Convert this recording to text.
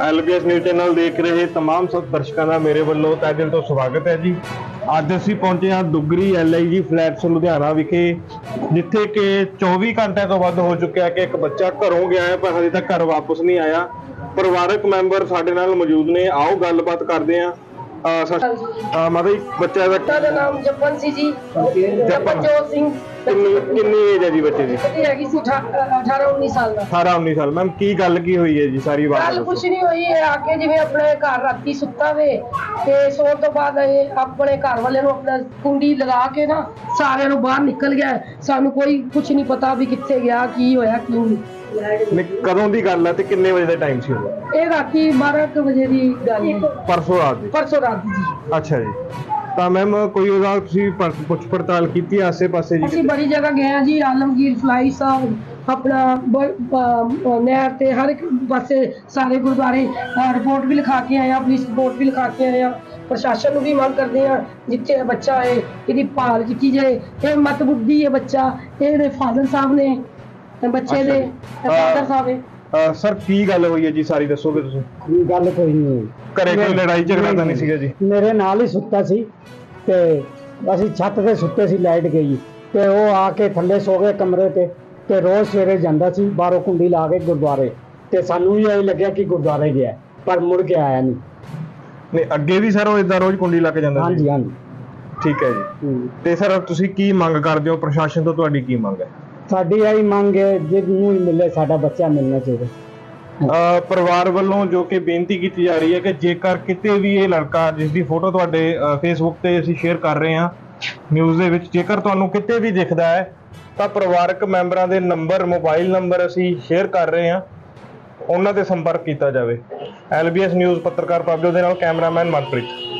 LBS news channel ਦੇਖ ਰਹੇ तमाम ਸਭ ਦਰਸ਼ਕਾਂ ਦਾ ਮੇਰੇ ਵੱਲੋਂ ਤਹਿ ਦਿਲ ਤੋਂ ਸਵਾਗਤ ਹੈ ਜੀ ਅੱਜ ਅਸੀਂ ਪਹੁੰਚੇ ਹਾਂ ਦੁੱਗਰੀ ਐਲਆਈਜੀ ਫਲੈਟਸ ਲੁਧਿਆਣਾ ਵਿਖੇ ਜਿੱਥੇ ਕਿ 24 ਘੰਟਿਆਂ ਤੋਂ ਵੱਧ ਹੋ ਚੁੱਕਿਆ ਕਿ ਇੱਕ ਬੱਚਾ ਘਰੋਂ ਗਿਆ ਹੈ ਪਰ ਹਜੇ ਤੱਕ ਘਰ ਵਾਪਸ ਨਹੀਂ ਆਇਆ ਪਰਿਵਾਰਕ ਮੈਂਬਰ ਸਾਡੇ ਨਾਲ ਮੌਜੂਦ ਨੇ ਆਓ ਗੱਲਬਾਤ ਕਰਦੇ ਹਾਂ ਅਹ ਸਤਿ- ਅਹ ਮਾਤਾ ਜੀ ਬੱਚਾ ਦਾ ਪਿਤਾ ਦਾ ਨਾਮ ਜਪਨ ਸੀ ਜੀ। ਜਪਨਜੋਤ ਸਿੰਘ। ਕਿੰਨੀ ਕਿੰਨੀ ਏਜ ਹੈ ਜੀ ਬੱਚੇ ਦੀ? ਬੱਚੀ ਹੈਗੀ ਸੀ 18 19 ਸਾਲ ਦਾ। 18 19 ਸਾਲ। ਮੈਮ ਕੀ ਗੱਲ ਕੀ ਹੋਈ ਹੈ ਜੀ ਸਾਰੀ ਬਾਤ ਗੱਲ ਦੱਸੋ। ਕੁਛ ਨਹੀਂ ਹੋਈ ਇਹ ਆ ਕੇ ਜਿਵੇਂ ਆਪਣੇ ਘਰ ਰਾਤੀ ਸੁੱਤਾ ਵੇ ਤੇ ਸੌਣ ਤੋਂ ਬਾਅਦ ਇਹ ਆਪਣੇ ਘਰ ਵਾਲੇ ਨੂੰ ਆਪਣਾ ਕੁੰਡੀ ਲਗਾ ਕੇ ਨਾ ਸਾਰਿਆਂ ਨੂੰ ਬਾਹਰ ਨਿਕਲ ਗਿਆ। ਸਾਨੂੰ ਕੋਈ ਕੁਛ ਨਹੀਂ ਪਤਾ ਵੀ ਕਿੱਥੇ ਗਿਆ ਕੀ ਹੋਇਆ ਕੀ ਨਹੀਂ। ਨਹੀਂ, ਕਦੋਂ ਦੀ ਗੱਲ ਹੈ ਤੇ ਕਿੰਨੇ ਵਜੇ ਦਾ ਟਾਈਮ ਸੀ ਉਹ ਇਹ ਰਾਤੀ 12 ਕੁ ਵਜੇ ਦੀ ਗੱਲ ਹੈ। ਪਰਸੋਂ ਰਾਤ ਦੀ? ਪਰਸੋਂ ਰਾਤ ਦੀ ਜੀ। ਅੱਛਾ ਜੀ। ਤਾਂ ਮੈਮ ਕੋਈ ਉਹਦਾ ਤੁਸੀਂ ਪਰ- ਪੁੱਛ ਪੜਤਾਲ ਕੀਤੀ ਆਸੇ-ਪਾਸੇ ਜੀ? ਅਸੀਂ ਬੜੀ ਜਗ੍ਹਾ ਗਏ ਹਾਂ ਜੀ ਆਲਮਗੀਰ ਫਲਾਈ ਸਾਹਿਬ ਆਪਣਾ ਬ- ਨਹਿਰ ਤੇ ਹਰ ਇੱਕ ਪਾਸੇ ਸਾਰੇ ਗੁਰਦੁਆਰੇ ਰਿਪੋਰਟ ਵੀ ਲਿਖਾ ਕੇ ਆਏ ਆ ਪੁਲਿਸ ਰਿਪੋਰਟ ਵੀ ਲਿਖਾ ਕੇ ਆਏ ਆ ਪ੍ਰਸ਼ਾਸਨ ਨੂੰ ਵੀ ਮੰਗ ਕਰਦੇ ਆ ਜਿੱਥੇ ਇਹ ਬੱਚਾ ਹੈ ਇਹਦੀ ਭਾਲ ਕੀਤੀ ਜਾਏ। ਇਹ ਮਤ ਬੁੱਧੀ ਹੈ ਬੱਚਾ ਇਹ ਇਹਦੇ ਫਾਦਰ ਸਾਹਿਬ ਨੇ ਤੇ ਬੱਚੇ ਦੇ। ਫਾਦਰ ਸਾਹਿਬ ਅਹ ਸਰ ਕੀ ਗੱਲ ਹੋਈ ਹੈ ਜੀ ਸਾਰੀ ਦੱਸੋਗੇ ਤੁਸੀਂ? ਗੱਲ ਕੋਈ ਨਹੀਂ ਹੋਈ। ਘਰੇ ਕੋਈ ਲੜਾਈ ਝਗੜਾ ਤਾਂ ਨਹੀਂ ਸੀਗਾ ਜੀ? ਮੇਰੇ ਨਾਲ ਹੀ ਸੁੱਤਾ ਸੀ ਤੇ ਅਸੀਂ ਛੱਤ ਤੇ ਸੁੱਤੇ ਸੀ ਲਾਈਟ ਗਈ। ਤੇ ਉਹ ਆ ਕੇ ਥੱਲੇ ਸੋ ਗਏ ਕਮਰੇ ਤੇ ਤੇ ਰੋਜ਼ ਸਵੇਰੇ ਜਾਂਦਾ ਸੀ ਬਾਹਰੋਂ ਕੁੰਡੀ ਲਾ ਕੇ ਗੁਰਦੁਆਰੇ। ਤੇ ਸਾਨੂੰ ਵੀ ਇਹ ਲੱਗਿਆ ਕਿ ਗੁਰਦੁਆਰੇ ਗਿਆ ਪਰ ਮੁੜ ਕੇ ਆਇਆ ਨਹੀਂ। ਨਹੀਂ ਅੱਗੇ ਵੀ ਸਰ ਉਹ ਇਦਾਂ ਰੋਜ਼ ਕੁੰਡੀ ਲਾ ਕੇ ਜਾਂਦਾ ਸੀ? ਹਾਂਜੀ ਹਾਂਜੀ। ਠੀਕ ਹੈ ਜੀ। ਤੇ ਸਰ ਤੁਸੀਂ ਕੀ ਮੰਗ ਕਰਦੇ ਹੋ? ਪ੍ਰਸ਼ਾਸਨ ਤੋਂ ਤੁਹਾਡੀ ਕੀ ਮੰਗ ਹੈ? ਸਾਡੀ ਇਹੀ ਮੰਗ ਹੈ ਜਿਹਨੂੰ ਹੀ ਮਿਲੇ, ਸਾਡਾ ਬੱਚਾ ਮਿਲਣਾ ਚਾਹੀਦਾ। ਅਹ ਪਰਿਵਾਰ ਵੱਲੋਂ ਜੋ ਕਿ ਬੇਨਤੀ ਕੀਤੀ ਜਾ ਰਹੀ ਹੈ ਕਿ ਜੇਕਰ ਕਿਤੇ ਵੀ ਇਹ ਲੜਕਾ ਜਿਸ ਦੀ ਫੋਟੋ ਤੁਹਾਡੇ ਫੇਸਬੁੱਕ ਤੇ ਅਸੀਂ ਸ਼ੇਅਰ ਕਰ ਰਹੇ ਹਾਂ ਨਿਊਜ਼ ਦੇ ਵਿੱਚ, ਜੇਕਰ ਤੁਹਾਨੂੰ ਕਿਤੇ ਵੀ ਦਿਖਦਾ ਹੈ, ਤਾਂ ਪਰਿਵਾਰਕ ਮੈਂਬਰਾਂ ਦੇ ਨੰਬਰ, ਮੋਬਾਈਲ ਨੰਬਰ ਅਸੀਂ ਸ਼ੇਅਰ ਕਰ ਰਹੇ ਹਾਂ। ਉਹਨਾਂ ਤੇ ਸੰਪਰਕ ਕੀਤਾ ਜਾਵੇ। ਐਲਬੀਐਸ ਨਿਊਜ਼ ਪੱਤਰਕਾਰ ਪਬਲੋ ਦੇ ਨਾਲ ਕੈਮਰਾਮੈਨ ਮਨਪ੍ਰੀਤ।